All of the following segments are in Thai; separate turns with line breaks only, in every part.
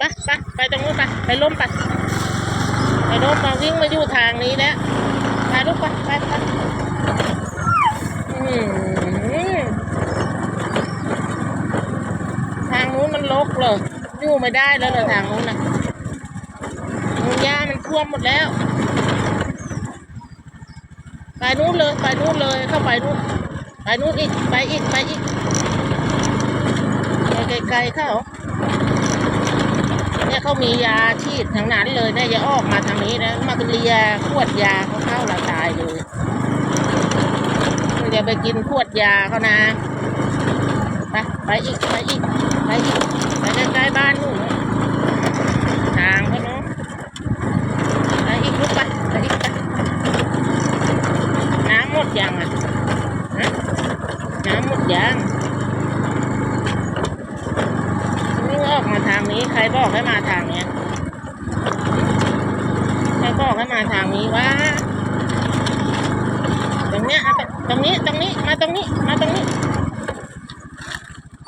ไปไปไปตรงนู้นไปไปล้มไปไปล้มมาวิ่งมาอยู่ทางนี้แล้วไปลูกไปไปไปทางนู้นมันรกเลยอยู่ไม่ได้แล้วเลยทางนู้นนะมูหญ้ามันท่วมหมดแล้ว ไปนู้นเลยไปนู้นเลยเข้าไปนู้นไปนู้นอีกไปอีกไปอีกไกลๆเข้า เนี่ยเขามียาฉีดทั้งนั้นเลยเนี่ยอย่าออกมาทางนี้นะมาเลียขวดยาเขาเข้าละตายเลยอย่าไปกินขวดยาเขานะไปไปอีกไปอีกไปอีกไปใกล้ๆบ้านนู่นทางเขาเนาะไปอีกลูกไปไปอีกไป น้ำหมดยังอะฮะน้ำหมดยังนี่ออกมาทาง นี้ใครบอกให้มาทางเนี้ยใครบอกให้มาทางนี้วะตรงเนี้ยตรงนี้ตรงนี้มาตรงนี้ มาตรงนี้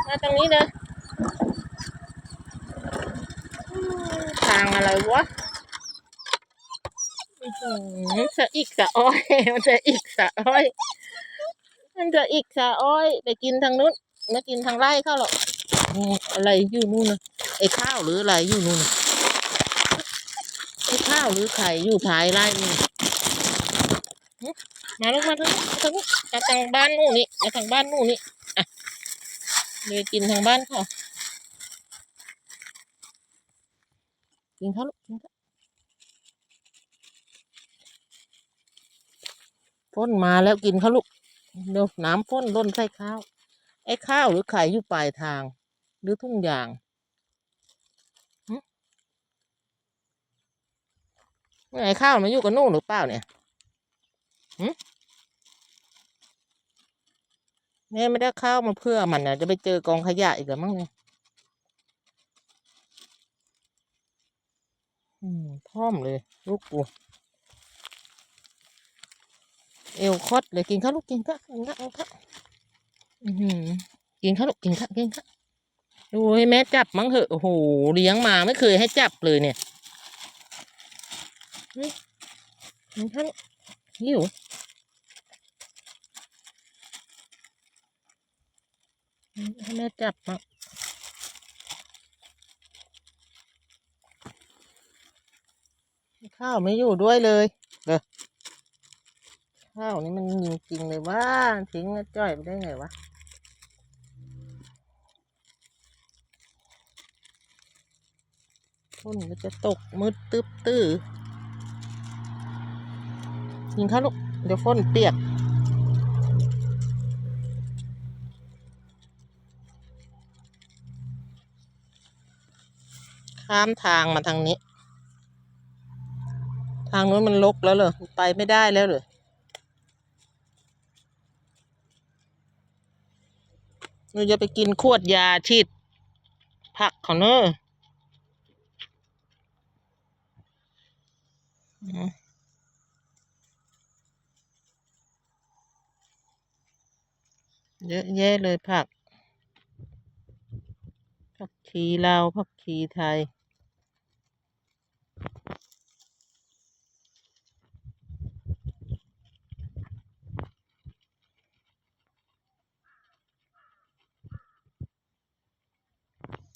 มาตรงนี้เลยอืมทางอะไรวะอื้อหือสะอีกสะอ้อยมันจะอีกสะอ้อยมันจะอีกสะอ้อยไปกินทางนู้นไม่กินทางไร่เข้าหรอกอะไรอยู่นู่นนะ ไอ้ข้าวหรืออะไรอยู่นู่นไอ้ข้าวหรือไข่อยู่ท้ายไร่นี่มาลูกมาทางนี้มาทางนี้มาทางบ้านนู่นนี่มาทางบ้านนู่นนี่อะเลยกินทางบ้านเขากินข้าวลูกกินข้าวฝนมาแล้วกินข้าวลูกเดี๋ยวน้ำฝนล้นใส่ข้าว ไอ้ข้าวหรือไข่อยู่ปลายทาง หรือทุ่งยาง ไอ้ข้าวมันอยู่กับนู่นหรือเปล่าเนี่ยหึแม่ไม่ได้ข้าวมาเพื่อมันนะจะไปเจอกองขยะอีกแล้วมั้งเนี่ยอืมพร้อมเลย ลูกกูเอวคดเลยกินข้าวลูกกินข้าวกินข้าวกินข้าวอือหือกินข้าวลูกกินข้าวกินข้าวดูให้แม่จับมั้งเหอะโอ้โหเลี้ยงมาไม่เคยให้จับเลยเนี่ย นี่กินข้าวลูกหิวให้แม่จับมั้งข้าวไม่อยู่ด้วยเลยเด้อข้าวนี่มันจริงๆเลยว่าทิ้งจ้อยไปได้ไงวะฝนมันจะตกมืดตึ๊บตื้อ ยิงข้าวลูก เดี๋ยวฝนเปียก ข้ามทางมาทางนี้ ทางนู้นมันลกแล้วเหรอ ไปไม่ได้แล้วเหรอหนูจะไปกินขวดยาฉีดผักเขาเนอะอืม เยอะแยะเลยผัก ผักชีลาวผักชีไทย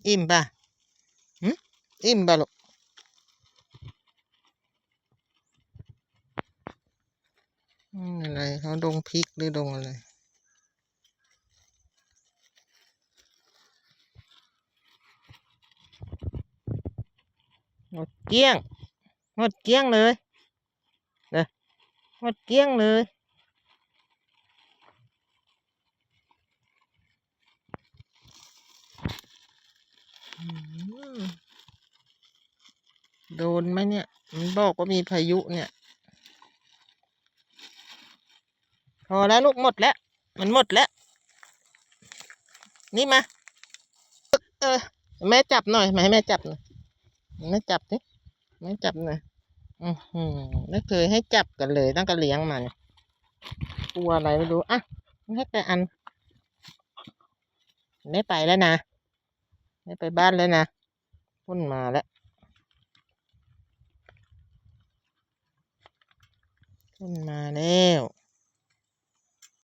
อิ่มป่ะอิ่มป่ะลูกอืมอะไรเขาดงพริกหรือดงอะไร หมดเกลี้ยง หมดเกลี้ยงเลยเด้อหมดเกลี้ยงเลยโดนไหมเนี่ย มันบอกว่ามีพายุเนี่ย พอแล้วลูกหมดแล้ว มันหมดแล้ว นี่มา เออ แม่จับหน่อยมาให้แม่จับหน่อย แม่จับสิแม่จับน่อยอือหือไม่เคยให้จับกันเลยตั้งแต่เลี้ยงมาเนี่ยกลัวอะไรไม่รู้อะให้ไปอัน ไม่ไปแล้วนะ ไม่ไปบ้านแล้วนะพ่นมาแล้วพ่นมาแล้ว